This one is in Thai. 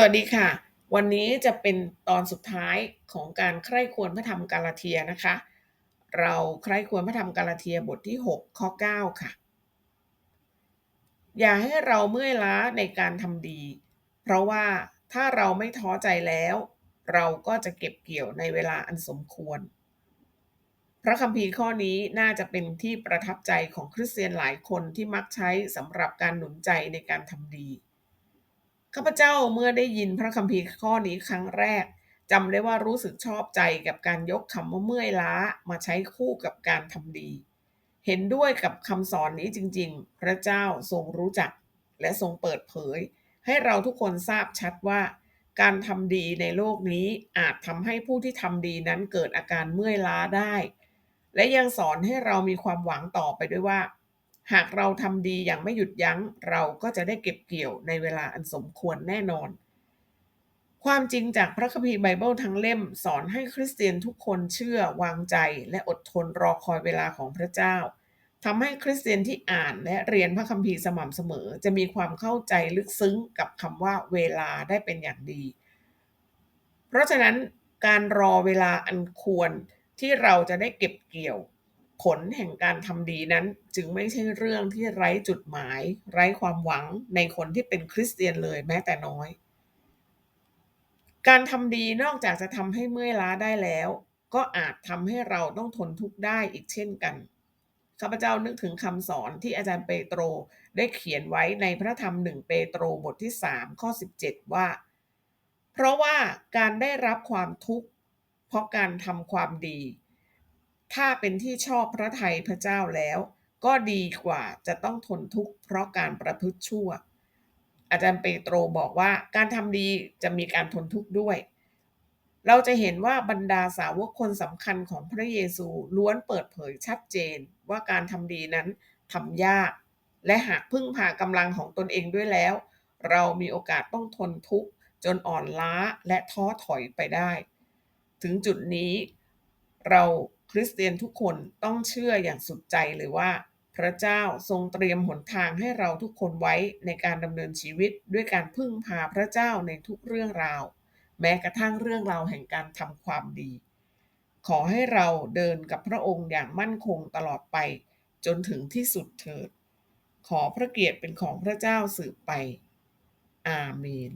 สวัสดีค่ะ วันนี้จะเป็นตอนสุดท้ายของการใคร่ควรพระธรรมกาลาเทียนะคะ เราใคร่ควรพระธรรมกาลาเทียบทที่ 6 ข้อ 9 ค่ะ อย่าให้เราเมื่อยล้าในการทำดี เพราะว่าถ้าเราไม่ท้อใจแล้ว เราก็จะเก็บเกี่ยวในเวลาอันสมควร พระคัมภีร์ข้อนี้น่าจะเป็นที่ประทับใจของคริสเตียนหลายคนที่มักใช้สำหรับการหนุนใจในการทำดี ข้าพเจ้าเมื่อได้ยินพระคัมภีร์ข้อนี้ครั้งแรกจำได้ว่ารู้สึกชอบใจกับการยกคำว่าเมื่อยล้ามาใช้คู่กับการทำดี เห็นด้วยกับคำสอนนี้จริง ๆ พระเจ้าทรงรู้จัก และทรงเปิดเผย ให้เราทุกคนทราบชัดว่า การทำดีในโลกนี้อาจทำให้ผู้ที่ทำดีนั้นเกิดอาการเมื่อยล้าได้ และยังสอนให้เรามีความหวังต่อไปด้วยว่า หากเราทำดีอย่างไม่หยุดยัง้ง เราก็จะได้เก็บเกี่ยวในเวลาอันสมควรแน่นอน ความจริงจากพระคัมภีร์ไบเบิลทั้งเล่มสอนให้คริสเตียนทุกคนเชื่อวางใจและอดทนรอคอยเวลาของพระเจ้าทำให้คริสเตียนที่อ่านและเรียนพระคัมภีร์สม่ำเสมอ จะมีความเข้าใจลึกซึ้งกับคำว่าเวลาได้เป็นอย่างดี เพราะฉะนั้นการรอเวลาอันควรที่เราจะได้เก็บเกี่ยว ผลแห่งการทำดีนั้นจึงไม่ใช่เรื่องที่ไร้จุดหมาย ไร้ความหวังในคนที่เป็นคริสเตียนเลยแม้แต่น้อย การทำดีนอกจากจะทำให้เมื่อยล้าได้แล้ว ก็อาจทำให้เราต้องทนทุกข์ได้อีกเช่นกันข้าพเจ้านึกถึงคำสอนที่อาจารย์เปโตรได้เขียนไว้ในพระธรรมหนึ่งเปโตรบทที่3ข้อ17 ว่า เพราะว่าการได้รับความทุกข์เพราะการทำความดี ถ้าเป็นที่ชอบพระทัยพระเจ้าแล้ว ก็ดีกว่าจะต้องทนทุกข์เพราะการประพฤติชั่ว อาจารย์เปโตรบอกว่าการทำดีจะมีการทนทุกข์ด้วย เราจะเห็นว่าบรรดาสาวกคนสำคัญของพระเยซูล้วนเปิดเผยชัดเจน ว่าการทำดีนั้นทำยาก และหากพึ่งพากำลังของตนเองด้วยแล้ว เรามีโอกาสต้องทนทุกข์จนอ่อนล้าและท้อถอยไปได้ ถึงจุดนี้เรา คริสเตียนทุกคนต้องเชื่ออย่างสุดใจเลยว่า พระเจ้าทรงเตรียมหนทางให้เราทุกคนไว้ในการดำเนินชีวิตด้วยการพึ่งพาพระเจ้าในทุกเรื่องราว แม้กระทั่งเรื่องราวแห่งการทำความดี ขอให้เราเดินกับพระองค์อย่างมั่นคงตลอดไป จนถึงที่สุดเถิด ขอพระเกียรติเป็นของพระเจ้าสืบไป อาเมน